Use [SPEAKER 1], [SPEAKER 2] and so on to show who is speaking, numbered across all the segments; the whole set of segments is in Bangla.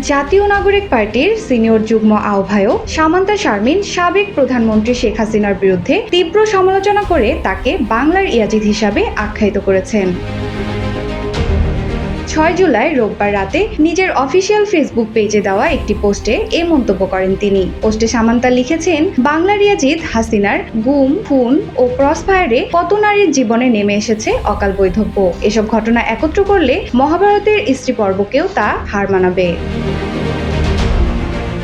[SPEAKER 1] জাতীয় নাগরিক পার্টির সিনিয়র যুগ্ম আহ্বায়ক সামান্তা শারমিন সাবেক প্রধানমন্ত্রী শেখ হাসিনার বিরুদ্ধে তীব্র সমালোচনা করে তাকে বাংলার ইয়াজিদ হিসাবে আখ্যায়িত করেছেন। ছয় জুলাই রোববার রাতে নিজের অফিসিয়াল ফেসবুক পেজে দেওয়া একটি পোস্টে এ মন্তব্য করেন তিনি। পোস্টে সামান্তা লিখেছেন বাংলা রিয়াজিদ হাসিনার গুম, খুন ও ক্রসফায়ারে কত নারীর জীবনে নেমে এসেছে অকাল বৈধব্য। এসব ঘটনা একত্র করলে মহাভারতের স্ত্রী পর্বকেও তা হার মানাবে।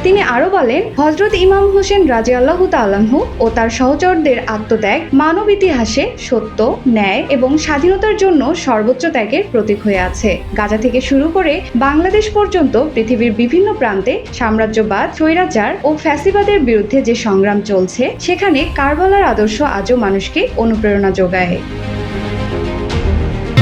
[SPEAKER 1] তিনি আরও বলেন হজরত ইমাম হোসেন রাজি আল্লাহ তালাহু ও তার সহচরদের আত্মত্যাগ মানব ইতিহাসে সত্য, ন্যায় এবং স্বাধীনতার জন্য সর্বোচ্চ ত্যাগের প্রতীক হয়ে আছে। গাজা থেকে শুরু করে বাংলাদেশ পর্যন্ত পৃথিবীর বিভিন্ন প্রান্তে সাম্রাজ্যবাদ, স্বৈরাচার ও ফ্যাসিবাদের বিরুদ্ধে যে সংগ্রাম চলছে, সেখানে কারবালার আদর্শ আজও মানুষকে অনুপ্রেরণা যোগায়।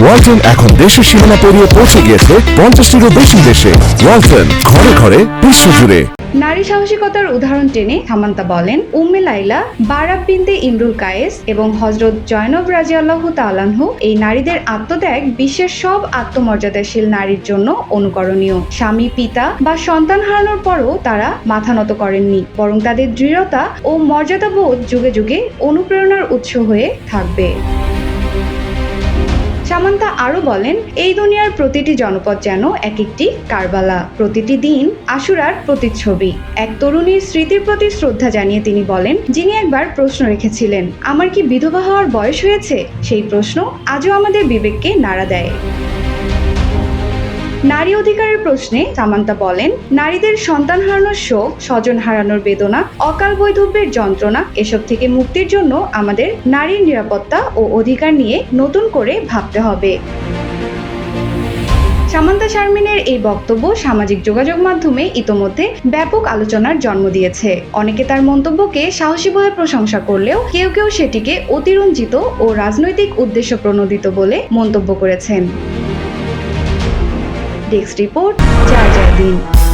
[SPEAKER 2] ওয়ালটন এখন দেশের সীমানা পেরিয়ে পৌঁছে গিয়েছে পঞ্চাশটিরও বেশি দেশে। ওয়ালটন ঘরে ঘরে বিশ্বজুড়ে
[SPEAKER 1] নারী সাহসিকতার উদাহরণ টেনে সামান্তা বলেন, উম্মে লাইলা বারাব বিনতে ইমরুল কায়েস এবং হজরত জয়নব রাজি আল্লাহ তালানহু এই নারীদের আত্মত্যাগ বিশ্বের সব আত্মমর্যাদাশীল নারীর জন্য অনুকরণীয়। স্বামী, পিতা বা সন্তান হারানোর পরও তারা মাথা নত করেননি, বরং তাদের দৃঢ়তা ও মর্যাদাবোধ যুগে যুগে অনুপ্রেরণার উৎস হয়ে থাকবে। সামান্তা আরও বলেন, এই দুনিয়ার প্রতিটি জনপদ যেন এক একটি কারবালা। প্রতিটি দিন আশুরার প্রতিচ্ছবি। এক তরুণীর স্মৃতির প্রতি শ্রদ্ধা জানিয়ে তিনি বলেন, যিনি একবার প্রশ্ন রেখেছিলেন, আমার কি বিধবা হওয়ার বয়স হয়েছে? সেই প্রশ্ন আজও আমাদের বিবেককে নাড়া দেয়। নারী অধিকারের প্রশ্নে সামান্তা বলেন, নারীদের সন্তান হারানোর শোক, স্বজন হারানোর বেদনা, অকাল বৈধব্যের যন্ত্রণা, এসব থেকে মুক্তির জন্য আমাদের নারীর নিরাপত্তা ও অধিকার নিয়ে নতুন করে ভাবতে হবে। সামান্তা শারমিনের এই বক্তব্য সামাজিক যোগাযোগ মাধ্যমে ইতোমধ্যে ব্যাপক আলোচনার জন্ম দিয়েছে। অনেকে তার মন্তব্যকে সাহসী বলে প্রশংসা করলেও কেউ কেউ সেটিকে অতিরঞ্জিত ও রাজনৈতিক উদ্দেশ্য প্রণোদিত বলে মন্তব্য করেছেন। डेस्क रिपोर्ट चार चार दिन